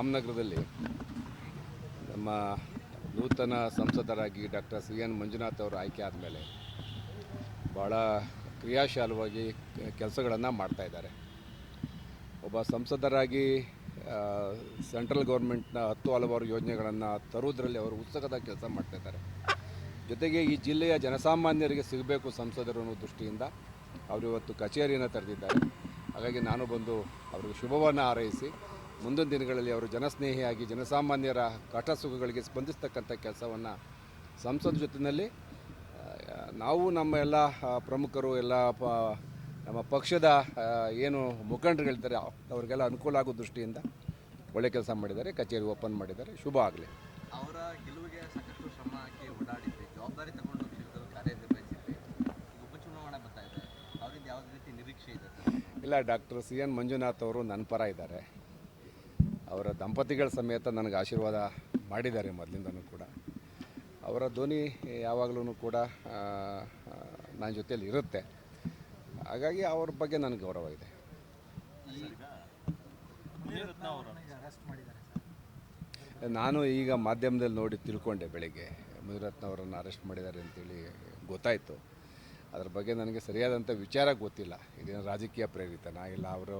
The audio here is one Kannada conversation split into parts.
ರಾಮನಗರದಲ್ಲಿ ನಮ್ಮ ನೂತನ ಸಂಸದರಾಗಿ ಡಾಕ್ಟರ್ ಸಿ ಎನ್ ಮಂಜುನಾಥ್ ಅವರು ಆಯ್ಕೆ ಆದಮೇಲೆ ಭಾಳ ಕ್ರಿಯಾಶಾಲವಾಗಿ ಕೆಲಸಗಳನ್ನು ಮಾಡ್ತಾಯಿದ್ದಾರೆ ಒಬ್ಬ ಸಂಸದರಾಗಿ ಸೆಂಟ್ರಲ್ ಗೌರ್ಮೆಂಟ್ನ ಹತ್ತು ಹಲವಾರು ಯೋಜನೆಗಳನ್ನು ತರುವುದರಲ್ಲಿ ಅವರು ಉತ್ಸುಕದ ಕೆಲಸ ಮಾಡ್ತಾ ಇದ್ದಾರೆ. ಜೊತೆಗೆ ಈ ಜಿಲ್ಲೆಯ ಜನಸಾಮಾನ್ಯರಿಗೆ ಸಿಗಬೇಕು ಸಂಸದರು ಅನ್ನೋ ದೃಷ್ಟಿಯಿಂದ ಅವರು ಇವತ್ತು ಕಚೇರಿಯನ್ನು ತೆರೆದಿದ್ದಾರೆ. ಹಾಗಾಗಿ ನಾನು ಬಂದು ಅವರಿಗೆ ಶುಭವನ್ನು ಹಾರೈಸಿ ಮುಂದಿನ ದಿನಗಳಲ್ಲಿ ಅವರು ಜನಸ್ನೇಹಿಯಾಗಿ ಜನಸಾಮಾನ್ಯರ ಕಟ ಸುಖಗಳಿಗೆ ಸ್ಪಂದಿಸ್ತಕ್ಕಂಥ ಕೆಲಸವನ್ನು ಸಂಸದ ಜೊತೆಯಲ್ಲಿ ನಾವು ನಮ್ಮ ಎಲ್ಲ ಪ್ರಮುಖರು ಎಲ್ಲ ಪ ನಮ್ಮ ಪಕ್ಷದ ಏನು ಮುಖಂಡರುಗಳಿದ್ದಾರೆ ಅವರಿಗೆಲ್ಲ ಅನುಕೂಲ ಆಗೋ ದೃಷ್ಟಿಯಿಂದ ಒಳ್ಳೆ ಕೆಲಸ ಮಾಡಿದ್ದಾರೆ ಕಚೇರಿ ಓಪನ್ ಮಾಡಿದ್ದಾರೆ ಶುಭ ಆಗಲಿ. ಅವರ ಗೆಲುವಿಗೆ ಸಾಕಷ್ಟು ಶ್ರಮ ಹಾಕಿ ಓಡಾಡಿದ್ರಿ ಜವಾಬ್ದಾರಿ ತಗೊಂಡು ಕ್ಷೇತ್ರದಲ್ಲಿ ಉಪಚುನಾವಣೆ ಬರ್ತಾ ಇದೆ ಅವರಿಂದ ಯಾವುದೇ ರೀತಿ ನಿರೀಕ್ಷೆ ಇದೆ? ಇಲ್ಲ ಡಾಕ್ಟರ್ ಸಿ ಎನ್ ಮಂಜುನಾಥ್ ಅವರು ನನ್ನ ಪರ ಇದ್ದಾರೆ. ಅವರ ದಂಪತಿಗಳ ಸಮೇತ ನನಗೆ ಆಶೀರ್ವಾದ ಮಾಡಿದ್ದಾರೆ ಮೊದಲಿಂದನೂ ಕೂಡ. ಅವರ ಧ್ವನಿ ಯಾವಾಗಲೂ ಕೂಡ ನನ್ನ ಜೊತೆಯಲ್ಲಿ ಇರುತ್ತೆ. ಹಾಗಾಗಿ ಅವ್ರ ಬಗ್ಗೆ ನನಗೆ ಗೌರವ ಇದೆ. ನಾನು ಈಗ ಮಾಧ್ಯಮದಲ್ಲಿ ನೋಡಿ ತಿಳ್ಕೊಂಡೆ ಬೆಳಿಗ್ಗೆ. ಮುನಿರತ್ನ ಅವರನ್ನು ಅರೆಸ್ಟ್ ಮಾಡಿದ್ದಾರೆ ಅಂತೇಳಿ ಗೊತ್ತಾಯಿತು. ಅದ್ರ ಬಗ್ಗೆ ನನಗೆ ಸರಿಯಾದಂಥ ವಿಚಾರ ಗೊತ್ತಿಲ್ಲ. ಇದೇನು ರಾಜಕೀಯ ಪ್ರೇರಿತನ? ಇಲ್ಲ, ಅವರು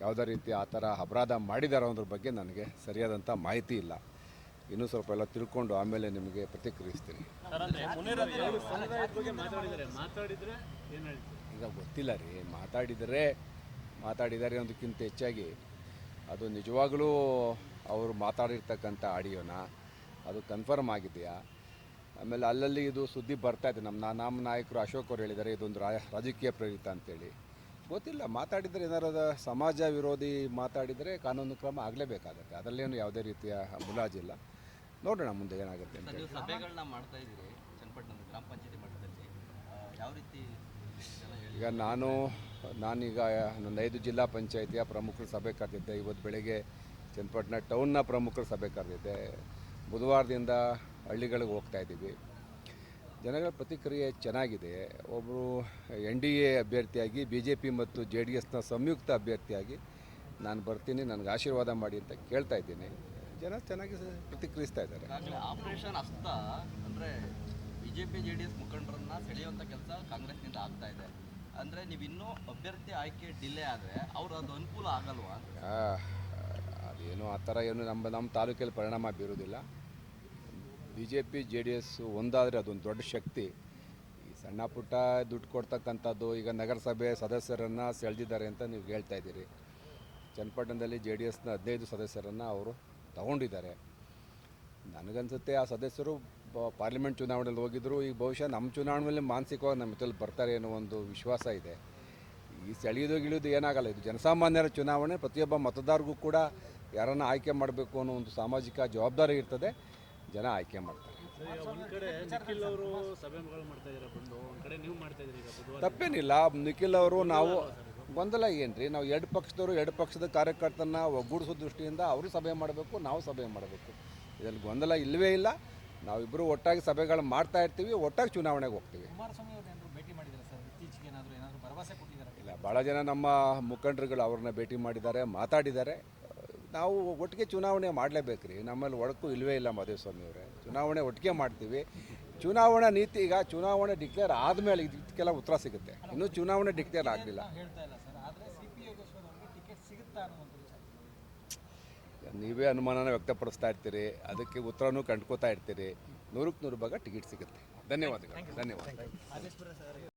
ಯಾವುದೇ ರೀತಿ ಆ ಥರ ಅಪರಾಧ ಮಾಡಿದಾರೋ ಅನ್ನೋದ್ರ ಬಗ್ಗೆ ನನಗೆ ಸರಿಯಾದಂಥ ಮಾಹಿತಿ ಇಲ್ಲ. ಇನ್ನೂ ಸ್ವಲ್ಪ ಎಲ್ಲ ತಿಳ್ಕೊಂಡು ಆಮೇಲೆ ನಿಮಗೆ ಪ್ರತಿಕ್ರಿಯಿಸ್ತೀನಿ. ಈಗ ಗೊತ್ತಿಲ್ಲ ರೀ ಮಾತಾಡಿದರೆ ಮಾತಾಡಿದ್ದಾರೆ ಅನ್ನೋದಕ್ಕಿಂತ ಹೆಚ್ಚಾಗಿ ಅದು ನಿಜವಾಗಲೂ ಅವರು ಮಾತಾಡಿರ್ತಕ್ಕಂಥ ಆಡಿಯೋನ? ಅದು ಕನ್ಫರ್ಮ್ ಆಗಿದೆಯಾ? ಆಮೇಲೆ ಅಲ್ಲಲ್ಲಿ ಇದು ಸುದ್ದಿ ಬರ್ತಾ ಇದೆ ನಮ್ಮ ನಾಮ ನಮ್ಮ ನಾಯಕರು ಅಶೋಕ್ ಅವರು ಹೇಳಿದ್ದಾರೆ ಇದೊಂದು ರಾಜಕೀಯ ಪ್ರೇರಿತ ಅಂತೇಳಿ. ಗೊತ್ತಿಲ್ಲ. ಮಾತಾಡಿದರೆ ಏನಾರದ ಸಮಾಜ ವಿರೋಧಿ ಮಾತಾಡಿದರೆ ಕಾನೂನು ಕ್ರಮ ಆಗಲೇಬೇಕಾಗತ್ತೆ. ಅದರಲ್ಲೇನು ಯಾವುದೇ ರೀತಿಯ ಮುಲಾಜಿಲ್ಲ ನೋಡೋಣ ಮುಂದೆ ಏನಾಗುತ್ತೆ ಅಂತ ಸಭೆಗಳನ್ನ ಮಾಡ್ತಾ ಇದ್ದೀರಿ ಚನ್ನಪಟ್ಟಣದ ಗ್ರಾಮ ಪಂಚಾಯತಿ ಮಟ್ಟದಲ್ಲಿ. ಯಾವ ರೀತಿ ಈಗ ನಾನು ನಾನೀಗ ನನ್ನ ಐದು ಜಿಲ್ಲಾ ಪಂಚಾಯಿತಿಯ ಪ್ರಮುಖರ ಸಭೆ ಕರೆದಿದ್ದೆ. ಇವತ್ತು ಬೆಳಗ್ಗೆ ಚನ್ನಪಟ್ಟಣ ಟೌನ್ನ ಪ್ರಮುಖರ ಸಭೆ ಕರೆದಿದ್ದೆ. ಬುಧವಾರದಿಂದ ಹಳ್ಳಿಗಳಿಗೆ ಹೋಗ್ತಾ ಇದ್ದೀವಿ. ಜನಗಳ ಪ್ರತಿಕ್ರಿಯೆ ಚೆನ್ನಾಗಿದೆ. ಒಬ್ಬರು ಎನ್ ಡಿ ಎ ಅಭ್ಯರ್ಥಿಯಾಗಿ ಬಿ ಜೆ ಪಿ ಮತ್ತು ಜೆ ಡಿ ಎಸ್ನ ಸಂಯುಕ್ತ ಅಭ್ಯರ್ಥಿಯಾಗಿ ನಾನು ಬರ್ತೀನಿ ನನಗೆ ಆಶೀರ್ವಾದ ಮಾಡಿ ಅಂತ ಕೇಳ್ತಾ ಇದ್ದೀನಿ. ಜನ ಚೆನ್ನಾಗಿ ಪ್ರತಿಕ್ರಿಯಿಸ್ತಾ ಇದ್ದಾರೆ. ಆಪರೇಷನ್ ಅಸ್ತ ಅಂದರೆ B J P J D S ಮುಖಂಡರನ್ನ ಸೆಳೆಯುವಂಥ ಕೆಲಸ ಕಾಂಗ್ರೆಸ್ನಿಂದ ಆಗ್ತಾ ಇದೆ. ಅಂದರೆ ನೀವು ಇನ್ನೂ ಅಭ್ಯರ್ಥಿ ಆಯ್ಕೆ ಡಿಲೇ ಆದರೆ ಅವ್ರು ಅದು ಅನುಕೂಲ ಆಗಲ್ವಾ? ಅದೇನು ಆ ಥರ ಏನು ನಮ್ಮ ನಮ್ಮ ತಾಲೂಕಲ್ಲಿ ಪರಿಣಾಮ ಬೀರೋದಿಲ್ಲ B J P J D S ಒಂದಾದರೆ ಅದೊಂದು ದೊಡ್ಡ ಶಕ್ತಿ. ಈ ಸಣ್ಣ ಪುಟ್ಟ ದುಡ್ಡು ಕೊಡ್ತಕ್ಕಂಥದ್ದು ಈಗ ನಗರಸಭೆ ಸದಸ್ಯರನ್ನು ಸೆಳೆದಿದ್ದಾರೆ ಅಂತ ನೀವು ಹೇಳ್ತಾ ಇದ್ದೀರಿ. ಚನ್ನಪಟ್ಟಣದಲ್ಲಿ ಜೆ ಡಿ ಎಸ್ನ ಹದಿನೈದು ಸದಸ್ಯರನ್ನು ಅವರು ತಗೊಂಡಿದ್ದಾರೆ. ನನಗನ್ಸುತ್ತೆ ಆ ಸದಸ್ಯರು ಪಾರ್ಲಿಮೆಂಟ್ ಚುನಾವಣೆಯಲ್ಲಿ ಹೋಗಿದ್ರು, ಈಗ ಬಹುಶಃ ನಮ್ಮ ಚುನಾವಣೆಯಲ್ಲಿ ಮಾನಸಿಕವಾಗಿ ನಮ್ಮ ಜೊತೆಲಿ ಬರ್ತಾರೆ ಅನ್ನೋ ಒಂದು ವಿಶ್ವಾಸ ಇದೆ. ಈ ಸೆಳೆಯೋದು ಗಿಳಿಯೋದು ಏನಾಗಲ್ಲ, ಇದು ಜನಸಾಮಾನ್ಯರ ಚುನಾವಣೆ, ಪ್ರತಿಯೊಬ್ಬ ಮತದಾರರಿಗೂ ಕೂಡ ಯಾರನ್ನು ಆಯ್ಕೆ ಮಾಡಬೇಕು ಅನ್ನೋ ಒಂದು ಸಾಮಾಜಿಕ ಜವಾಬ್ದಾರಿ ಇರ್ತದೆ. ಜನ ಆಯ್ಕೆ ಮಾಡ್ತಾರೆ. ತಪ್ಪೇನಿಲ್ಲ, ನಿಖಿಲ್ ಅವರು ನಾವು ಗೊಂದಲ ಏನ್ರಿ? ನಾವು ಎರಡು ಪಕ್ಷದವರು ಎರಡು ಪಕ್ಷದ ಕಾರ್ಯಕರ್ತನ ಒಗ್ಗೂಡಿಸೋ ದೃಷ್ಟಿಯಿಂದ ಅವರು ಸಭೆ ಮಾಡಬೇಕು, ನಾವು ಸಭೆ ಮಾಡಬೇಕು. ಇದರಲ್ಲಿ ಗೊಂದಲ ಇಲ್ಲವೇ ಇಲ್ಲ. ನಾವಿಬ್ಬರು ಒಟ್ಟಾಗಿ ಸಭೆಗಳು ಮಾಡ್ತಾ ಇರ್ತೀವಿ, ಒಟ್ಟಾಗಿ ಚುನಾವಣೆಗೆ ಹೋಗ್ತೀವಿ. ಇಲ್ಲ ಭಾಳ ಜನ ನಮ್ಮ ಮುಖಂಡರುಗಳು ಅವ್ರನ್ನ ಭೇಟಿ ಮಾಡಿದ್ದಾರೆ, ಮಾತಾಡಿದ್ದಾರೆ. ನಾವು ಒಟ್ಟಿಗೆ ಚುನಾವಣೆ ಮಾಡಲೇಬೇಕು ರೀ ನಮ್ಮಲ್ಲಿ ಒಡಕು ಇಲ್ಲವೇ ಇಲ್ಲ ಮಾದೇವಸ್ವಾಮಿ ಅವರೇ. ಚುನಾವಣೆ ಒಟ್ಟಿಗೆ ಮಾಡ್ತೀವಿ. ಚುನಾವಣಾ ನೀತಿ ಈಗ ಚುನಾವಣೆ ಡಿಕ್ಲೇರ್ ಆದಮೇಲೆ ಇದಕ್ಕೆಲ್ಲ ಉತ್ತರ ಸಿಗುತ್ತೆ. ಇನ್ನೂ ಚುನಾವಣೆ ಡಿಕ್ಲೇರ್ ಆಗಲಿಲ್ಲ. ನೀವೇ ಅನುಮಾನನ ವ್ಯಕ್ತಪಡಿಸ್ತಾ ಇರ್ತೀರಿ. ಅದಕ್ಕೆ ಉತ್ತರನೂ ಕಂಡ್ಕೋತಾ ಇರ್ತೀರಿ. ನೂರಕ್ಕೆ ನೂರು ಭಾಗ ಟಿಕೆಟ್ ಸಿಗುತ್ತೆ. ಧನ್ಯವಾದಗಳು. ಧನ್ಯವಾದ